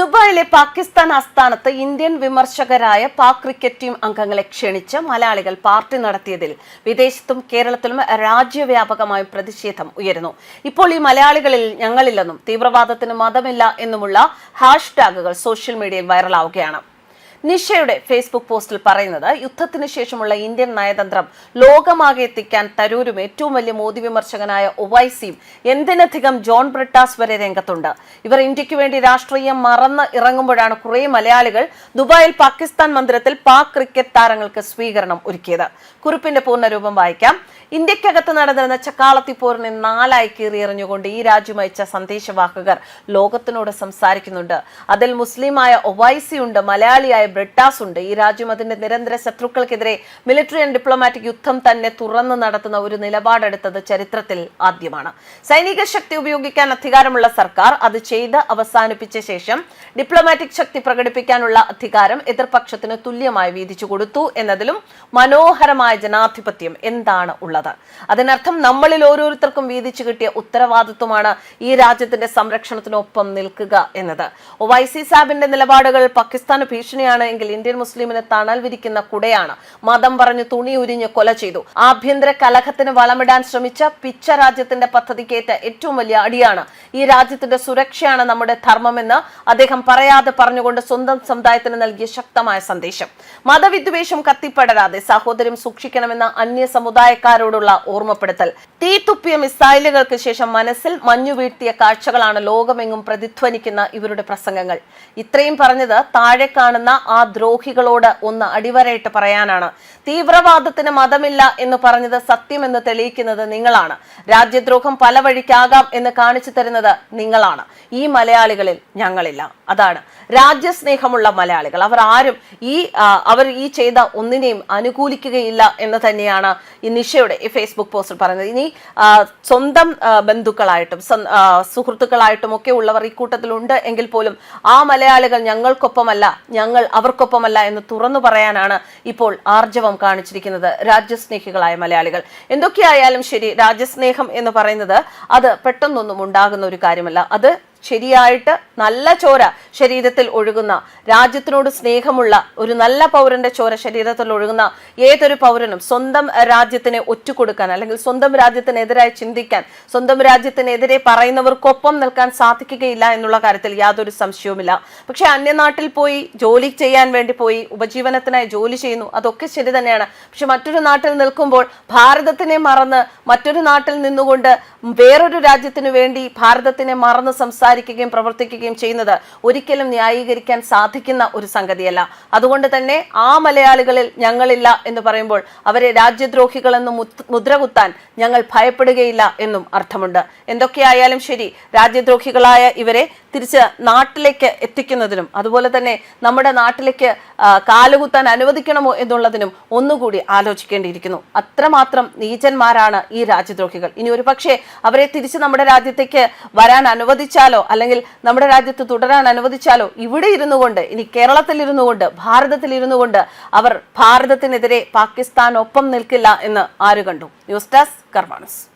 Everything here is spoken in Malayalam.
ദുബായിലെ പാകിസ്ഥാൻ ആസ്ഥാനത്ത് ഇന്ത്യൻ വിമർശകരായ പാക് ക്രിക്കറ്റ് ടീം അംഗങ്ങളെ ക്ഷണിച്ച് മലയാളികൾ പാർട്ടി നടത്തിയതിൽ വിദേശത്തും കേരളത്തിലും രാജ്യവ്യാപകമായും പ്രതിഷേധം ഉയരുന്നു. ഇപ്പോൾ ഈ മലയാളികളിൽ ഞങ്ങളില്ലെന്നും തീവ്രവാദത്തിന് മതമില്ല എന്നുമുള്ള ഹാഷ്ടാഗുകൾ സോഷ്യൽ മീഡിയയിൽ വൈറലാവുകയാണ്. നിഷയുടെ ഫേസ്ബുക്ക് പോസ്റ്റിൽ പറയുന്നത് യുദ്ധത്തിന് ശേഷമുള്ള ഇന്ത്യൻ നയതന്ത്രം ലോകമാകെ എത്തിക്കാൻ തരൂരും ഏറ്റവും വലിയ മോദി വിമർശകനായ ഒവൈസിയും എന്തിനധികം ജോൺ ബ്രിട്ടാസ് വരെ രംഗത്തുണ്ട്. ഇവർ ഇന്ത്യയ്ക്ക് വേണ്ടി രാഷ്ട്രീയം മറന്ന് ഇറങ്ങുമ്പോഴാണ് കുറേ മലയാളികൾ ദുബായിൽ പാകിസ്ഥാൻ മന്ദിരത്തിൽ പാക് ക്രിക്കറ്റ് താരങ്ങൾക്ക് സ്വീകരണം ഒരുക്കിയത്. കുറിപ്പിന്റെ പൂർണരൂപം വായിക്കാം. ഇന്ത്യക്കകത്ത് നടന്നിരുന്ന ചക്കാളത്തി പോരിനെ നാലായി കീറിയെറിഞ്ഞുകൊണ്ട് ഈ രാജ്യം അയച്ച സന്ദേശവാഹകർ ലോകത്തിനോട് സംസാരിക്കുന്നുണ്ട്. അതിൽ മുസ്ലിമായ ഒവൈസിയുണ്ട് മലയാളിയായ ബ്രിട്ടാസ് ഉണ്ട് ഈ രാജ്യം അതിന്റെ നിരന്തര ശത്രുക്കൾക്കെതിരെ മിലിറ്ററി ആൻഡ് ഡിപ്ലോമാറ്റിക് യുദ്ധം തന്നെ തുറന്നു നടത്തുന്ന ഒരു നിലപാടെടുത്തത് ചരിത്രത്തിൽ ആദ്യമാണ്. സൈനിക ശക്തി ഉപയോഗിക്കാൻ അധികാരമുള്ള സർക്കാർ അത് ചെയ്ത് അവസാനിപ്പിച്ച ശേഷം ഡിപ്ലോമാറ്റിക് ശക്തി പ്രകടിപ്പിക്കാനുള്ള അധികാരം എതിർപക്ഷത്തിന് തുല്യമായി വീതിച്ചു കൊടുത്തു എന്നതിലും മനോഹരമായ ജനാധിപത്യം എന്താണ് ഉള്ളത്? അതിനർത്ഥം നമ്മളിൽ ഓരോരുത്തർക്കും വീതിച്ചു കിട്ടിയ ഉത്തരവാദിത്വമാണ് ഈ രാജ്യത്തിന്റെ സംരക്ഷണത്തിനൊപ്പം നിൽക്കുക എന്നത്. ഒവൈസി സാബിന്റെ നിലപാടുകൾ പാകിസ്ഥാന് ഭീഷണിയാണ് എങ്കിൽ ഇന്ത്യൻ മുസ്ലിമിന് തണൽ വിരിക്കുന്ന കുടയാണ്. മതം പറഞ്ഞു തുണി ഉരിഞ്ഞ് കൊല ചെയ്തു. ആഭ്യന്തര കലഹത്തിന് വളമിടാൻ ശ്രമിച്ച പിച്ച രാജ്യത്തിന്റെ പദ്ധതിക്കേറ്റ ഏറ്റവും വലിയ അടിയാണ്. ഈ രാജ്യത്തിന്റെ സുരക്ഷയാണ് നമ്മുടെ ധർമ്മമെന്ന് അദ്ദേഹം പറയാതെ പറഞ്ഞുകൊണ്ട് സ്വന്തം സമുദായത്തിന് നൽകിയ ശക്തമായ സന്ദേശം. മതവിദ്വേഷം കത്തിപ്പടരാതെ സഹോദരം സൂക്ഷിക്കണമെന്ന അന്യ സമുദായക്കാരോടുള്ള ഓർമ്മപ്പെടുത്തൽ. തീ തുപ്പിയ മിസൈലുകൾക്ക് ശേഷം മനസ്സിൽ മഞ്ഞു വീഴ്ത്തിയ കാഴ്ചകളാണ് ലോകമെങ്ങും പ്രതിധ്വനിക്കുന്ന ഇവരുടെ പ്രസംഗങ്ങൾ. ഇത്രയും പറഞ്ഞത് താഴെ കാണുന്ന ആ ദ്രോഹികളോട് ഒന്ന് അടിവരയിട്ട് പറയാനാണ്. തീവ്രവാദത്തിന് മതമില്ല എന്ന് പറഞ്ഞത് സത്യമെന്ന് തെളിയിക്കുന്നത് നിങ്ങളാണ്. രാജ്യദ്രോഹം പല വഴിക്കാകാം എന്ന് കാണിച്ചു നിങ്ങളാണ്. ഈ മലയാളികളിൽ ഞങ്ങളില്ല. അതാണ്. രാജ്യസ്നേഹമുള്ള മലയാളികൾ. അവർ ആരും ഈ അവർ ഈ ചെയ്ത ഒന്നിനെയും അനുകൂലിക്കുകയില്ല എന്ന് തന്നെയാണ് ഈ നിഷയുടെ ഈ ഫേസ്ബുക്ക് പോസ്റ്റിൽ പറയുന്നത്. ഇനി സ്വന്തം ബന്ധുക്കളായിട്ടും സുഹൃത്തുക്കളായിട്ടും ഒക്കെ ഉള്ളവർ ഈ കൂട്ടത്തിലുണ്ട് എങ്കിൽ പോലും ആ മലയാളികൾ ഞങ്ങൾക്കൊപ്പമല്ല ഞങ്ങൾ അവർക്കൊപ്പമല്ല എന്ന് തുറന്നു പറയാനാണ് ഇപ്പോൾ ആർജവം കാണിച്ചിരിക്കുന്നത് രാജ്യസ്നേഹികളായ മലയാളികൾ. എന്തൊക്കെയായാലും ശരി രാജ്യസ്നേഹം എന്ന് പറയുന്നത് അത് പെട്ടെന്നൊന്നും ഉണ്ടാകുന്ന ഒരു കാര്യമല്ല. അത് ശരിയായിട്ട് നല്ല ചോര ശരീരത്തിൽ ഒഴുകുന്ന രാജ്യത്തിനോട് സ്നേഹമുള്ള ഒരു നല്ല പൗരന്റെ ചോര ശരീരത്തിൽ ഒഴുകുന്ന ഏതൊരു പൗരനും സ്വന്തം രാജ്യത്തിനെ ഒറ്റുകൊടുക്കാൻ അല്ലെങ്കിൽ സ്വന്തം രാജ്യത്തിനെതിരായി ചിന്തിക്കാൻ സ്വന്തം രാജ്യത്തിനെതിരെ പറയുന്നവർക്കൊപ്പം നിൽക്കാൻ സാധിക്കുകയില്ല എന്നുള്ള കാര്യത്തിൽ യാതൊരു സംശയവുമില്ല. പക്ഷെ അന്യനാട്ടിൽ പോയി ജോലി ചെയ്യാൻ വേണ്ടി പോയി ഉപജീവനത്തിനായി ജോലി ചെയ്യുന്നു അതൊക്കെ ശരി തന്നെയാണ്. പക്ഷെ മറ്റൊരു നാട്ടിൽ നിൽക്കുമ്പോൾ ഭാരതത്തിനെ മറന്ന് മറ്റൊരു നാട്ടിൽ നിന്നുകൊണ്ട് വേറൊരു രാജ്യത്തിനു വേണ്ടി ഭാരതത്തിനെ മറന്ന് സംസാരിക്കുകയും പ്രവർത്തിക്കുകയും ചെയ്യുന്നത് ഒരിക്കലും ന്യായീകരിക്കാൻ സാധിക്കുന്ന ഒരു സംഗതിയല്ല. അതുകൊണ്ട് തന്നെ ആ മലയാളികളിൽ ഞങ്ങളില്ല എന്ന് പറയുമ്പോൾ അവരെ രാജ്യദ്രോഹികളെന്നും എന്ന് മുത്ത് മുദ്ര കുത്താൻ ഞങ്ങൾ ഭയപ്പെടുകയില്ല എന്നും അർത്ഥമുണ്ട്. എന്തൊക്കെയായാലും ശരി രാജ്യദ്രോഹികളായ ഇവരെ തിരിച്ച് നാട്ടിലേക്ക് എത്തിക്കുന്നതിനും അതുപോലെ തന്നെ നമ്മുടെ നാട്ടിലേക്ക് കാലുകുത്താൻ അനുവദിക്കണമോ എന്നുള്ളതിനും ഒന്നുകൂടി ആലോചിക്കേണ്ടിയിരിക്കുന്നു. അത്രമാത്രം നീചന്മാരാണ് ഈ രാജ്യദ്രോഹികൾ. ഇനി ഒരു പക്ഷേ അവരെ തിരിച്ച് നമ്മുടെ രാജ്യത്തേക്ക് വരാൻ അനുവദിച്ചാലോ അല്ലെങ്കിൽ നമ്മുടെ രാജ്യത്ത് തുടരാൻ അനുവദിച്ചാലോ? ഇവിടെ ഇരുന്നു കൊണ്ട് ഇനി കേരളത്തിൽ ഇരുന്നു കൊണ്ട് ഭാരതത്തിൽ ഇരുന്നു കൊണ്ട് അവർ ഭാരതത്തിനെതിരെ പാകിസ്ഥാൻ ഒപ്പം നിൽക്കില്ല എന്ന് ആര് കണ്ടു? News desk കർമാണസ്